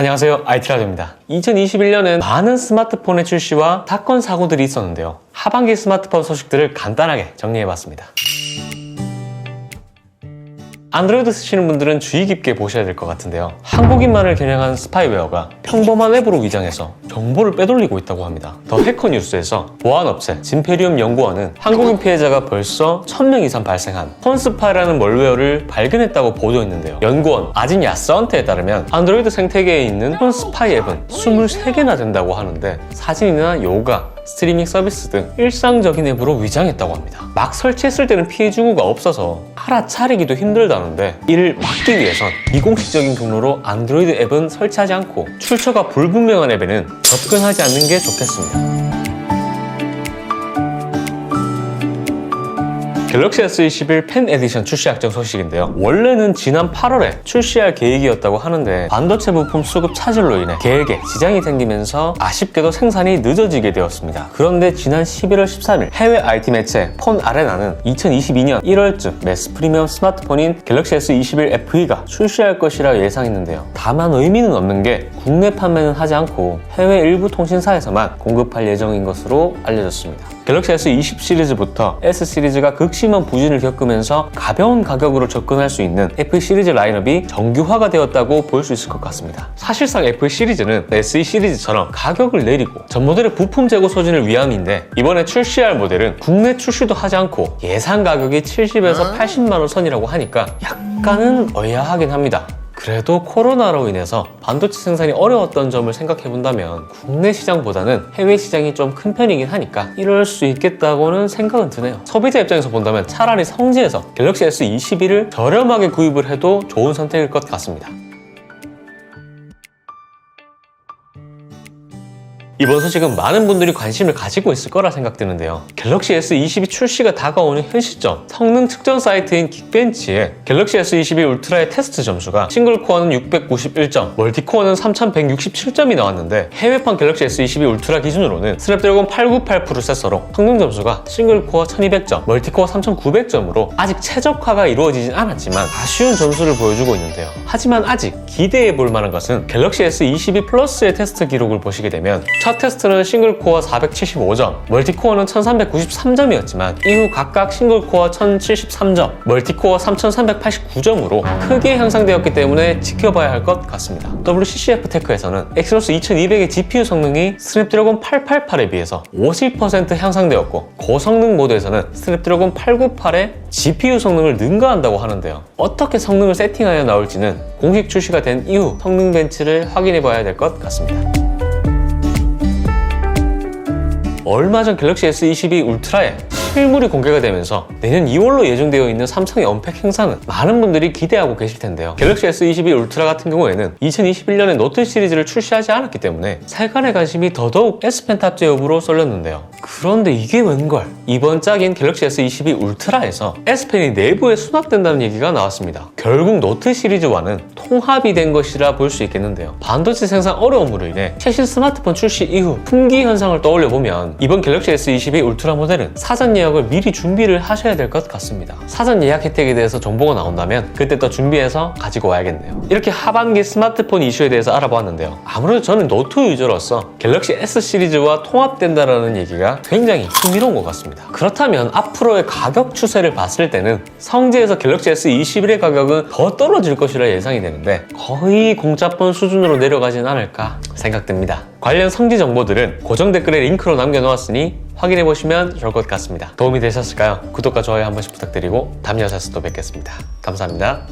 안녕하세요. IT라디오입니다. 2021년은 많은 스마트폰의 출시와 사건 사고들이 있었는데요. 하반기 스마트폰 소식들을 간단하게 정리해봤습니다 안드로이드 쓰시는 분들은 주의 깊게 보셔야 될 것 같은데요. 한국인만을 겨냥한 스파이웨어가 평범한 앱으로 위장해서 정보를 빼돌리고 있다고 합니다. 더 해커 뉴스에서 보안업체 진페리움 연구원은 한국인 피해자가 벌써 1000명 이상 발생한 폰스파이라는 멀웨어를 발견했다고 보도했는데요. 연구원 아진 야스언트에 따르면 안드로이드 생태계에 있는 폰스파이 앱은 23개나 된다고 하는데 사진이나 요가, 스트리밍 서비스 등 일상적인 앱으로 위장했다고 합니다. 막 설치했을 때는 피해 주구가 없어서 알아차리기도 힘들다는데 이를 막기 위해선 비공식적인 경로로 안드로이드 앱은 설치하지 않고 출처가 불분명한 앱에는 접근하지 않는 게 좋겠습니다. 갤럭시 S21 펜 에디션 출시 확정 소식인데요. 원래는 지난 8월에 출시할 계획이었다고 하는데 반도체 부품 수급 차질로 인해 계획에 지장이 생기면서 아쉽게도 생산이 늦어지게 되었습니다. 그런데 지난 11월 13일 해외 IT 매체 폰 아레나는 2022년 1월쯤 매스 프리미엄 스마트폰인 갤럭시 S21 FE가 출시할 것이라 예상했는데요. 다만 의미는 없는 게 국내 판매는 하지 않고 해외 일부 통신사에서만 공급할 예정인 것으로 알려졌습니다. 갤럭시 S20 시리즈부터 S 시리즈가 극심한 부진을 겪으면서 가벼운 가격으로 접근할 수 있는 F 시리즈 라인업이 정규화가 되었다고 볼 수 있을 것 같습니다. 사실상 F 시리즈는 SE 시리즈처럼 가격을 내리고 전 모델의 부품 재고 소진을 위함인데 이번에 출시할 모델은 국내 출시도 하지 않고 예상 가격이 70에서 80만 원 선이라고 하니까 약간은 의아하긴 합니다. 그래도 코로나로 인해서 반도체 생산이 어려웠던 점을 생각해 본다면 국내 시장보다는 해외 시장이 좀 큰 편이긴 하니까 이럴 수 있겠다고는 생각은 드네요. 소비자 입장에서 본다면 차라리 성지에서 갤럭시 S21을 저렴하게 구입을 해도 좋은 선택일 것 같습니다. 이번 소식은 많은 분들이 관심을 가지고 있을 거라 생각되는데요. 갤럭시 S22 출시가 다가오는 현 시점, 성능 측정 사이트인 긱벤치에 갤럭시 S22 울트라의 테스트 점수가 싱글 코어는 691점, 멀티 코어는 3167점이 나왔는데 해외판 갤럭시 S22 울트라 기준으로는 스냅드래곤 898 프로세서로 성능 점수가 싱글 코어 1200점, 멀티 코어 3900점으로 아직 최적화가 이루어지진 않았지만 아쉬운 점수를 보여주고 있는데요. 하지만 아직 기대해 볼 만한 것은 갤럭시 S22 플러스의 테스트 기록을 보시게 되면 첫 테스트는 싱글코어 475점, 멀티코어는 1393점이었지만 이후 각각 싱글코어 1073점, 멀티코어 3389점으로 크게 향상되었기 때문에 지켜봐야 할 것 같습니다. WCCF 테크에서는 엑스노스 2200의 GPU 성능이 스냅드래곤 888에 비해서 50% 향상되었고 고성능 모드에서는 스냅드래곤 898의 GPU 성능을 능가한다고 하는데요. 어떻게 성능을 세팅하여 나올지는 공식 출시가 된 이후 성능 벤치를 확인해 봐야 될 것 같습니다. 얼마 전 갤럭시 S22 울트라에 실물이 공개가 되면서 내년 2월로 예정되어 있는 삼성의 언팩 행사는 많은 분들이 기대하고 계실 텐데요. 갤럭시 S22 울트라 같은 경우에는 2021년에 노트 시리즈를 출시하지 않았기 때문에 살간의 관심이 더더욱 S펜 탑재 여부로 쏠렸는데요. 그런데 이게 웬걸? 이번 짝인 갤럭시 S22 울트라에서 S펜이 내부에 수납된다는 얘기가 나왔습니다. 결국 노트 시리즈와는 통합이 된 것이라 볼 수 있겠는데요. 반도체 생산 어려움으로 인해 최신 스마트폰 출시 이후 품귀 현상을 떠올려 보면 이번 갤럭시 S22 울트라 모델은 사전 예약을 미리 준비를 하셔야 될 것 같습니다. 사전 예약 혜택에 대해서 정보가 나온다면 그때 또 준비해서 가지고 와야겠네요. 이렇게 하반기 스마트폰 이슈에 대해서 알아봤는데요. 아무래도 저는 노트 유저로서 갤럭시 S 시리즈와 통합된다라는 얘기가 굉장히 흥미로운 것 같습니다. 그렇다면 앞으로의 가격 추세를 봤을 때는 성지에서 갤럭시 S21의 가격은 더 떨어질 것이라 예상이 되 는데 거의 공짜폰 수준으로 내려가진 않을까 생각됩니다. 관련 성지 정보들은 고정 댓글에 링크로 남겨놓았으니 확인해 보시면 좋을 것 같습니다. 도움이 되셨을까요? 구독과 좋아요 한 번씩 부탁드리고 다음 영상에서 또 뵙겠습니다. 감사합니다.